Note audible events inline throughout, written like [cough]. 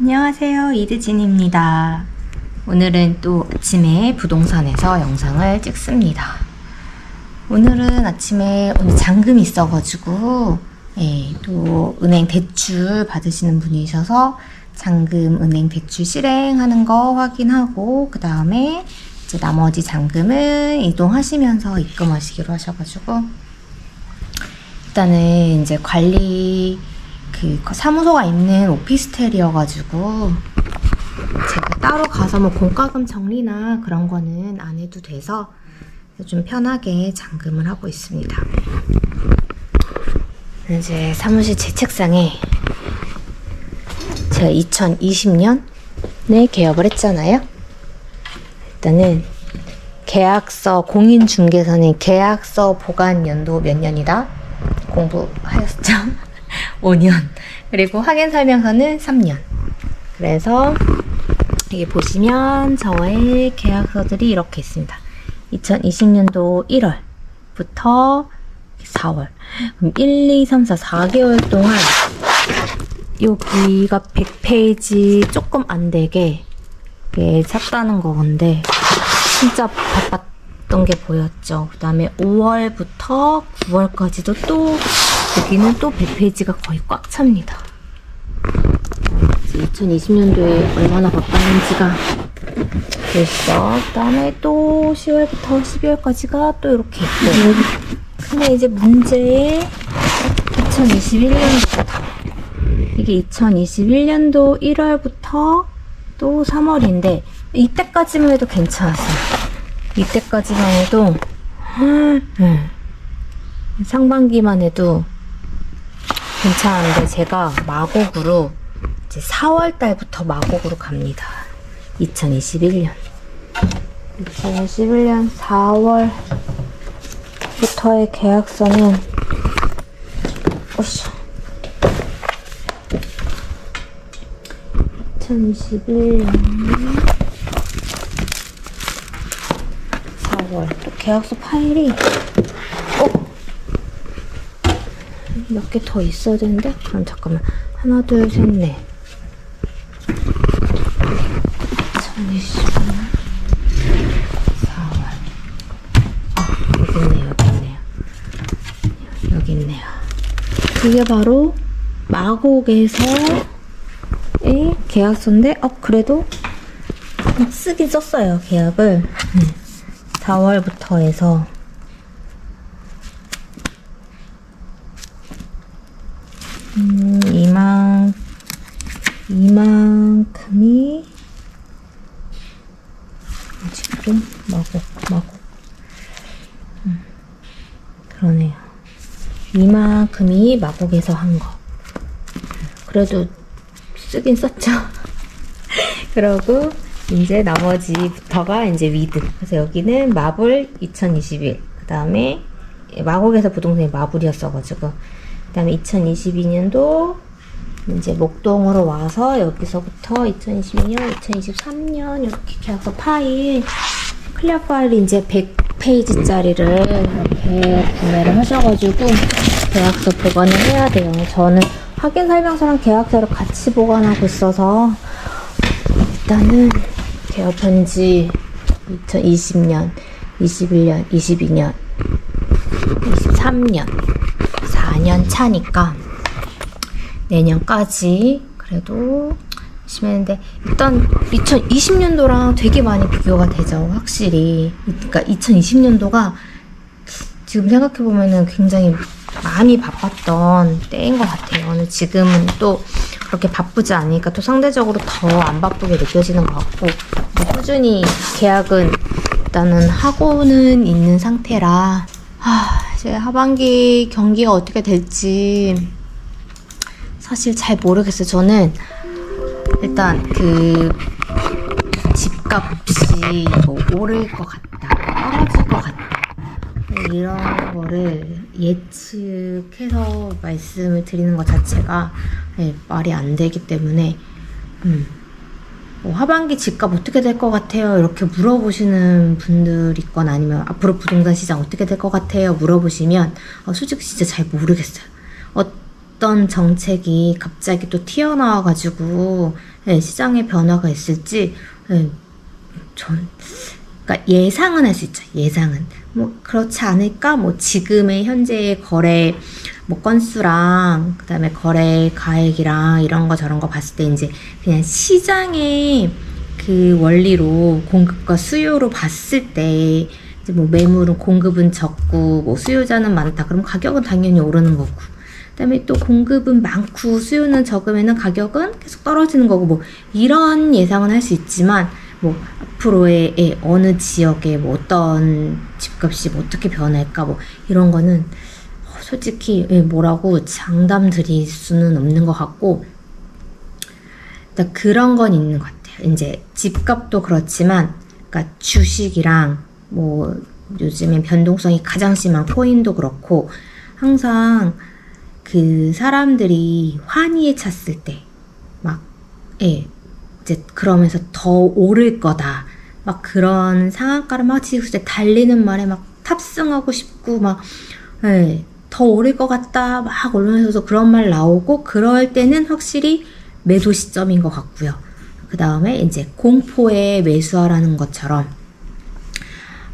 안녕하세요. 이드진입니다. 오늘은 또 아침에 부동산에서 영상을 찍습니다. 오늘은 아침에 오늘 잔금이 있어가지고 예, 또 은행 대출 받으시는 분이셔서 잔금 은행 대출 실행하는 거 확인하고 그 다음에 이제 나머지 잔금은 이동하시면서 입금하시기로 하셔가지고 일단은 이제 관리 그 사무소가 있는 오피스텔이어가지고 제가 따로 가서 뭐 공과금 정리나 그런 거는 안 해도 돼서 좀 편하게 잔금을 하고 있습니다. 이제 사무실 제 책상에 제가 2020년에 개업을 했잖아요. 일단은 계약서 공인중개사는 계약서 보관 연도 몇 년이다 공부하였죠. 5년. 그리고 확인 설명서는 3년. 그래서 여기 보시면 저의 계약서들이 이렇게 있습니다. 2020년도 1월부터 4월. 그럼 1, 2, 3, 4, 4개월 동안 여기가 100페이지 조금 안 되게 샀다는 거 건데 진짜 바빴던 게 보였죠. 그 다음에 5월부터 9월까지도 또 여기는 또 100페이지가 거의 꽉 찹니다. 2020년도에 얼마나 바빴는지가. 벌써 그 다음에 또 10월부터 12월까지가 또 이렇게 있고. 근데 이제 문제의 2021년도다. 이게 2021년도 1월부터 또 3월인데 이때까지만 해도 괜찮았어요. 이때까지만 해도 음, 상반기만 해도 괜찮은데 제가 마곡으로 이제 4월 달부터 마곡으로 갑니다. 2021년. 2021년 4월부터의 계약서는 어씨 2021년 4월 또 계약서 파일이 어? 몇 개 더 있어야 되는데? 그럼 잠깐만. 하나, 둘, 셋, 넷. 2020년 4월. 아, 여기 있네요, 여기 있네요. 여기 있네요. 이게 바로 마곡에서의 계약서인데, 어, 그래도 쓰긴 썼어요, 계약을. 4월부터 해서 음, 이만, 이만큼이, 지금, 마곡, 마곡. 음, 그러네요. 이만큼이 마곡에서 한 거. 그래도 쓰긴 썼죠. [laughs] 그러고, 이제 나머지부터가 이제 위드. 그래서 여기는 마블 2021. 그 다음에 마곡에서 부동산이 마블이었어가지고. 그 다음에 2022년도 이제 목동으로 와서 여기서부터 2022년, 2023년 이렇게 계약서 파일 클리어 파일이 이제 100페이지짜리를 이렇게 구매를 하셔가지고 계약서 보관을 해야 돼요. 저는 확인 설명서랑 계약서를 같이 보관하고 있어서 일단은 개업 한 지 2020년, 21년, 22년, 23년 4년 차니까 내년까지 그래도 했는데 일단 2020년도랑 되게 많이 비교가 되죠 확실히 그러니까 2020년도가 지금 생각해보면은 굉장히 많이 바빴던 때인 것 같아요 지금은 또 그렇게 바쁘지 않으니까 또 상대적으로 더 안 바쁘게 느껴지는 것 같고 뭐 꾸준히 계약은 일단은 하고는 있는 상태라 하, 이제 하반기 경기가 어떻게 될지 사실 잘 모르겠어요. 저는 일단 그 집값이 뭐 오를 것 같다, 떨어질 것 같다 이런 거를 예측해서 말씀을 드리는 것 자체가 네, 말이 안 되기 때문에 음. 뭐 하반기 집값 어떻게 될 것 같아요? 이렇게 물어보시는 분들 있거나 아니면 앞으로 부동산 시장 어떻게 될 것 같아요? 물어보시면 어, 솔직히 진짜 잘 모르겠어요. 어 떤 정책이 갑자기 또 튀어나와가지고 예, 시장에 변화가 있을지 예, 전 그러니까 예상은 할 수 있죠. 예상은 뭐 그렇지 않을까? 뭐 지금의 현재의 거래 뭐 건수랑 그다음에 거래 가액이랑 이런 거 저런 거 봤을 때 이제 그냥 시장의 그 원리로 공급과 수요로 봤을 때 이제 뭐 매물은 공급은 적고 뭐 수요자는 많다. 그럼 가격은 당연히 오르는 거고. 그다음에 또 공급은 많고 수요는 적으면은 가격은 계속 떨어지는 거고 뭐 이런 예상은 할 수 있지만 뭐 앞으로의 예, 어느 지역에 뭐 어떤 집값이 뭐 어떻게 변할까 뭐 이런 거는 어, 솔직히 예, 뭐라고 장담 드릴 수는 없는 것 같고 일단 그런 건 있는 것 같아요. 이제 집값도 그렇지만 그러니까 주식이랑 뭐 요즘엔 변동성이 가장 심한 코인도 그렇고 항상 그 사람들이 환희에 찼을 때 막 예, 이제 그러면서 더 오를 거다. 막 그런 상한가를 막 지금 때 달리는 말에 막 탑승하고 싶고 막 예, 더 오를 것 같다. 막 언론에서도 그런 말 나오고 그럴 때는 확실히 매도 시점인 것 같고요. 그 다음에 이제 공포에 매수하라는 것처럼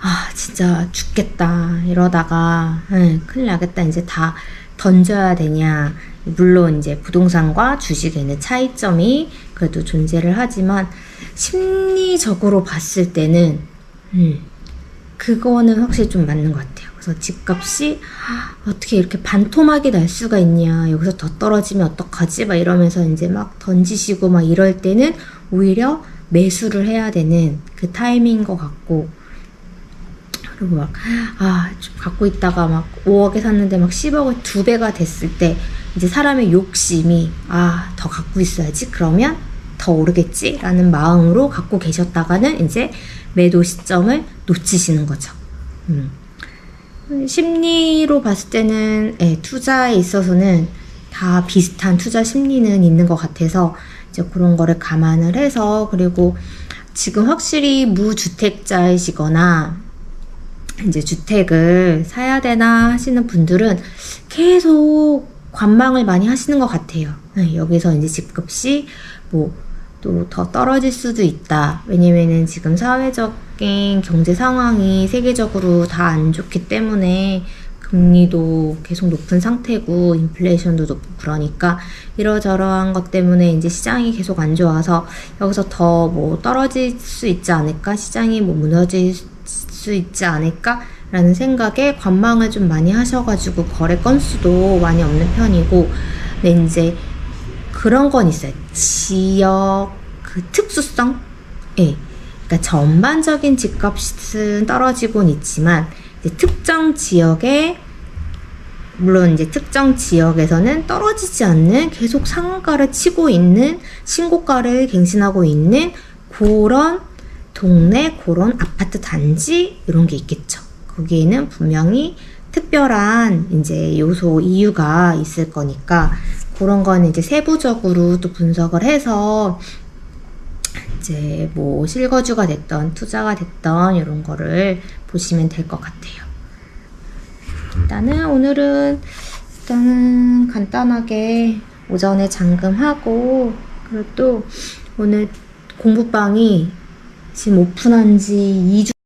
아 진짜 죽겠다 이러다가 예, 큰일 나겠다 이제 다 던져야 되냐. 물론 이제 부동산과 주식에는 차이점이 그래도 존재를 하지만 심리적으로 봤을 때는 음, 그거는 확실히 좀 맞는 것 같아요. 그래서 집값이 아, 어떻게 이렇게 반토막이 날 수가 있냐. 여기서 더 떨어지면 어떡하지? 막 이러면서 이제 막 던지시고 막 이럴 때는 오히려 매수를 해야 되는 그 타이밍인 것 같고 그리고 막, 아, 좀 갖고 있다가 막 5억에 샀는데 막 10억을 두 배가 됐을 때 이제 사람의 욕심이, 아, 더 갖고 있어야지. 그러면 더 오르겠지. 라는 마음으로 갖고 계셨다가는 이제 매도 시점을 놓치시는 거죠. 음. 심리로 봤을 때는 예, 투자에 있어서는 다 비슷한 투자 심리는 있는 것 같아서 이제 그런 거를 감안을 해서 그리고 지금 확실히 무주택자이시거나 이제 주택을 사야 되나 하시는 분들은 계속 관망을 많이 하시는 것 같아요. 네, 여기서 이제 집값이 뭐 또 더 떨어질 수도 있다. 왜냐면은 지금 사회적인 경제 상황이 세계적으로 다 안 좋기 때문에 금리도 계속 높은 상태고 인플레이션도 높고 그러니까 이러저러한 것 때문에 이제 시장이 계속 안 좋아서 여기서 더 뭐 떨어질 수 있지 않을까? 시장이 뭐 무너질 수 있지 않을까 라는 생각에 관망을 좀 많이 하셔가지고 거래 건수도 많이 없는 편이고 근데 이제 그런 건 있어요. 지역 그 특수성? 예. 그러니까 전반적인 집값은 떨어지곤 있지만 특정 지역에 물론 이제 특정 지역에서는 떨어지지 않는 계속 상한가를 치고 있는 신고가를 갱신하고 있는 그런 동네 그런 아파트 단지 이런 게 있겠죠. 거기에는 분명히 특별한 이제 요소 이유가 있을 거니까 그런 거는 이제 세부적으로 또 분석을 해서 이제 뭐 실거주가 됐던 투자가 됐던 이런 거를 보시면 될 것 같아요. 일단은 오늘은 일단은 간단하게 오전에 잠금하고 그리고 또 오늘 공부방이 지금 오픈한 지 2주